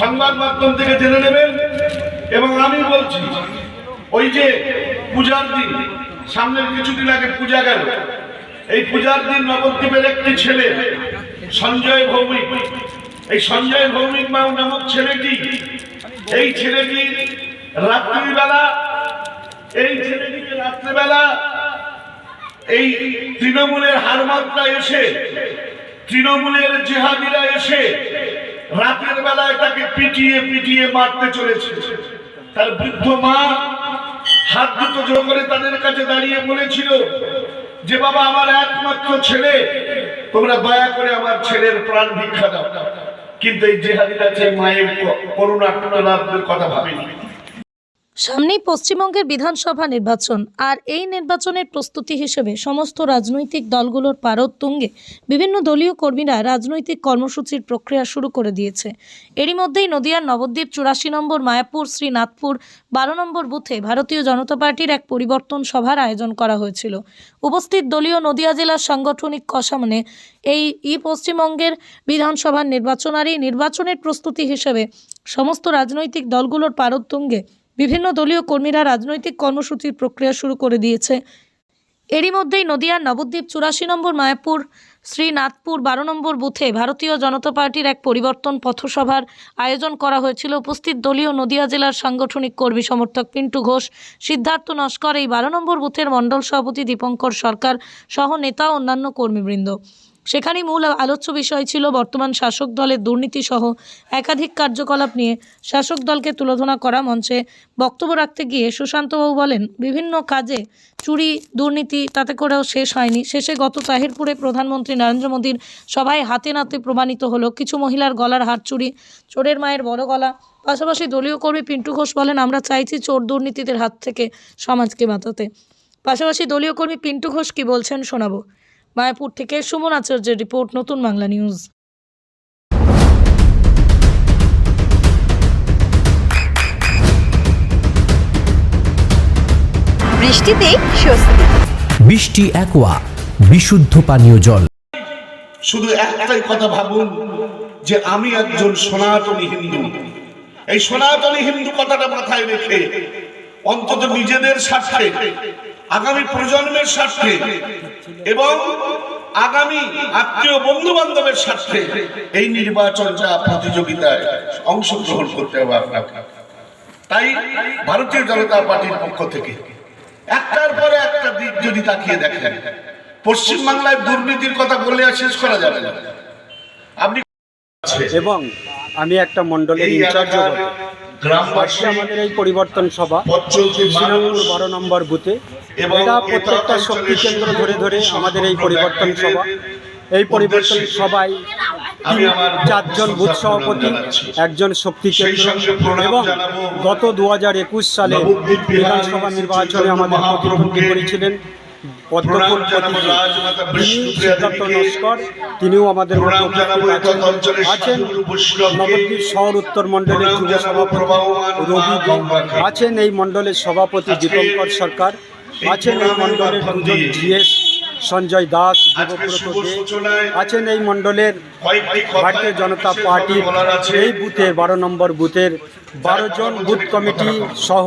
সংবাদ মাধ্যম থেকে জেনে নেবেন। এবং আমি বলছি, ওই যে পূজার দিন, সামনের কিছুদিন আগে পূজা গেল। এই পূজার দিন নবদ্বীপের একটি ছেলে, সঞ্জয় ভৌমিক। এই সঞ্জয় ভৌমিক মাও নামক ছেলেটি। এই ছেলেটি রাত্রিবেলা, এই ছেলেটিকে রাত্রিবেলা এই তৃণমূলের হারমাত্রা এসে, তৃণমূলের জেহাদিরা এসে রাতের বেলায় তাকে পিটিয়ে পিটিয়ে মারতে চলেছে। তার বৃদ্ধ মা হাত দুটো জোর করে তাদের কাছে দাঁড়িয়ে বলেছিল যে, বাবা, আমার একমাত্র ছেলে, তোমরা দয়া করে আমার ছেলের প্রাণ ভিক্ষা দাও। কিন্তু এই জেহাদিরা যে মায়ের করুণা কথা ভাবেনি। সামনেই পশ্চিমবঙ্গের বিধানসভা নির্বাচন, আর এই নির্বাচনের প্রস্তুতি হিসেবে সমস্ত রাজনৈতিক দলগুলোর পারদ তুঙ্গে বিভিন্ন দলীয় কর্মীরা রাজনৈতিক কর্মসূচির প্রক্রিয়া শুরু করে দিয়েছে। এরই মধ্যেই নদিয়ার নবদ্বীপ চুরাশি নম্বর, মায়াপুর, শ্রীনাথপুর, বারো নম্বর বুথে ভারতীয় জনতা পার্টির এক পরিবর্তন সভার আয়োজন করা হয়েছিল। উপস্থিত দলীয় নদিয়া জেলার সাংগঠনিক কষামনে এই ই পশ্চিমবঙ্গের বিধানসভার নির্বাচন আর এই নির্বাচনের প্রস্তুতি হিসেবে সমস্ত রাজনৈতিক দলগুলোর পারদ তুঙ্গে বিভিন্ন দলীয় কর্মীরা রাজনৈতিক কর্মসূচির প্রক্রিয়া শুরু করে দিয়েছে। এরই মধ্যেই নদিয়ার নবদ্বীপ চুরাশি নম্বর মায়াপুর, শ্রীনাথপুর বারো নম্বর বুথে ভারতীয় জনতা পার্টির এক পরিবর্তন পথসভার আয়োজন করা হয়েছিল। উপস্থিত দলীয় নদিয়া জেলার সাংগঠনিক কর্মী সমর্থক পিন্টু ঘোষ, সিদ্ধার্থ নস্কর এই বারো নম্বর বুথের মণ্ডল সভাপতি দীপঙ্কর সরকার সহ নেতা অন্যান্য কর্মীবৃন্দ। সেখানেই মূল আলোচ্য বিষয় ছিল বর্তমান শাসক দলের দুর্নীতি সহ একাধিক কার্যকলাপ নিয়ে শাসক দলকে তুলোধনা করা মঞ্চে বক্তব্য রাখতে গিয়ে সুশান্তবাবু বলেন, বিভিন্ন কাজে চুরি, দুর্নীতি তাতে করেও শেষ হয়নি। শেষে গত তাহিরপুরে প্রধানমন্ত্রী নরেন্দ্র মোদীর সভায় হাতে নাতে প্রমাণিত হলো, কিছু মহিলার গলার হার চুরি, চোরের মায়ের বড় গলা। পাশাপাশি দলীয় কর্মী পিন্টু ঘোষ বলেন, আমরা চাইছি চোর দুর্নীতিদের হাত থেকে সমাজকে বাঁচাতে। পাশাপাশি দলীয় কর্মী পিন্টু ঘোষ কি বলছেন শোনাবো। মায়াপুর থেকে সুমন আচার্যের রিপোর্ট নতুন বাংলা নিউজ। বৃষ্টিতেই স্বস্তি। বৃষ্টি অ্যাকোয়া বিশুদ্ধ পানীয় জল। শুধু একটাই কথা ভাবুন যে আমি একজন সনাতনী হিন্দু। এই সনাতনী হিন্দু কথাটা মাথায় রেখে অন্তত নিজেদের স্বার্থে আগামী প্রজন্মের স্বার্থে এবং আগামী আত্মীয় বন্ধু বান্ধবের স্বার্থে এই নির্বাচনটা প্রতিযোগিতায় অংশগ্রহণ করতে হবে আপনাকে। তাই ভারতীয় জনতা পার্টির পক্ষ থেকে একটার পরে একটা দিক যদি তাকিয়ে দেখেন পশ্চিমবাংলায় দুর্নীতির কথা বলে আর শেষ করা যাবে না। আপনি এবং আমি একটা মণ্ডলের এই ইনচার্জ গ্রামবাসী আমাদের এই পরিবর্তন সভা শ্রীরামপুর বারো নম্বর বুথে এটা প্রত্যেকটা শক্তি কেন্দ্র ধরে ধরে আমাদের এই পরিবর্তন সভা। এই পরিবর্তন তিন- চারজন বুথ সভাপতি একজন শক্তি কেন্দ্র এবং গত দু হাজার একুশ সালে বিধানসভা নির্বাচনে আমাদের প্রতিদ্বন্দ্বী করেছিলেন। পদ্মপুর সিদ্ধার্থ। নস্কর তিনিও আমাদের আছেন। নবদ্বীপ শহর উত্তর মণ্ডলের যুব সভাপতি রবি আছেন এই মণ্ডলের সভাপতি দীপঙ্কর সরকার। আছেন এই মণ্ডলের মাধ্যম দুজন জিএস সঞ্জয় দাস আছেন এই মণ্ডলের ভারতীয় জনতা পার্টির এই বুথের বারো নম্বর বুথের বারো জন বুথ কমিটি সহ